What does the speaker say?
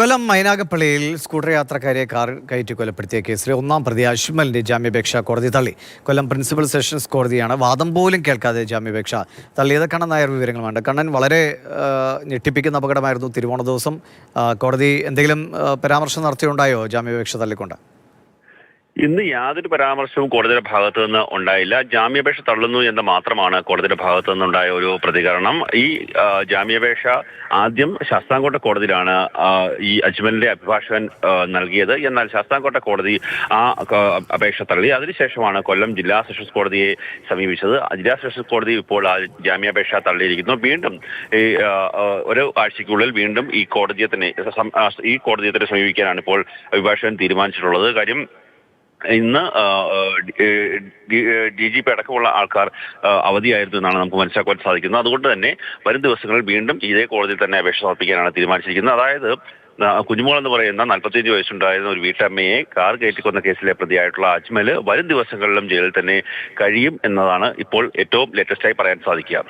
കൊല്ലം മൈനാഗപ്പള്ളിയിൽ scooter യാത്രക്കാരെ car കയറ്റി കൊലപ്പെടുത്തിയ കേസിലെ ഒന്നാം പ്രതി അശ്മലിന്റെ ജാമ്യപേക്ഷ കോടതി തള്ളി. കൊല്ലം പ്രിൻസിപ്പൽ സെഷൻസ് കോടതിയാണ് വാദം പോലും കേൾക്കാതെ ജാമ്യപേക്ഷ തള്ളിയത്. കണ്ണൻ നായർ കണ്ണൻ വളരെ ഞെട്ടിപ്പിക്കുന്ന അപകടമായിരുന്നു തിരുവോണ ദിവസം. കോടതി എന്തെങ്കിലും പരാമർശം നടത്തിയുണ്ടായോ ജാമ്യാപേക്ഷ തള്ളിക്കൊണ്ട്. ഇന്ന് യാതൊരു പരാമർശവും കോടതിയുടെ ഭാഗത്തു നിന്ന് ഉണ്ടായില്ല. ജാമ്യാപേക്ഷ തള്ളുന്നു എന്ന് മാത്രമാണ് കോടതിയുടെ ഭാഗത്തു നിന്നുണ്ടായ ഒരു പ്രതികരണം. ഈ ജാമ്യാപേക്ഷ ആദ്യം ശാസ്താംകോട്ട കോടതിയിലാണ് ഈ അജ്മലിന്റെ അഭിഭാഷകൻ നൽകിയത്. എന്നാൽ ശാസ്താംകോട്ട കോടതി ആ അപേക്ഷ തള്ളി. അതിനുശേഷമാണ് കൊല്ലം ജില്ലാ സെഷൻസ് കോടതിയെ സമീപിച്ചത്. ജില്ലാ സെഷൻസ് കോടതി ഇപ്പോൾ ആ ജാമ്യാപേക്ഷ തള്ളിയിരിക്കുന്നു. വീണ്ടും ഈ ഒരു ആഴ്ചയ്ക്കുള്ളിൽ വീണ്ടും ഈ കോടതിയെ തന്നെ ഈ കോടതിയെ തന്നെ സമീപിക്കാനാണ് ഇപ്പോൾ അഭിഭാഷകൻ തീരുമാനിച്ചിട്ടുള്ളത്. കാര്യം ഇന്ന് ഡി ജി പി അടക്കമുള്ള ആൾക്കാർ അവധിയായിരുന്നു എന്നാണ് നമുക്ക് മനസ്സിലാക്കുവാൻ സാധിക്കുന്നത്. അതുകൊണ്ട് തന്നെ വരും ദിവസങ്ങളിൽ വീണ്ടും ഇതേ കോടതിയിൽ തന്നെ അപേക്ഷ സമർപ്പിക്കാനാണ് തീരുമാനിച്ചിരിക്കുന്നത്. അതായത് കുഞ്ഞുമോൾ എന്ന് പറയുന്ന നാൽപ്പത്തിയഞ്ച് വയസ്സുണ്ടായിരുന്ന ഒരു വീട്ടമ്മയെ കാർ കയറ്റിക്കൊന്ന കേസിലെ പ്രതിയായിട്ടുള്ള അജ്മൽ വരും ദിവസങ്ങളിലും ജയിലിൽ തന്നെ കഴിയും എന്നതാണ് ഇപ്പോൾ ഏറ്റവും ലേറ്റസ്റ്റായി പറയാൻ സാധിക്കുക.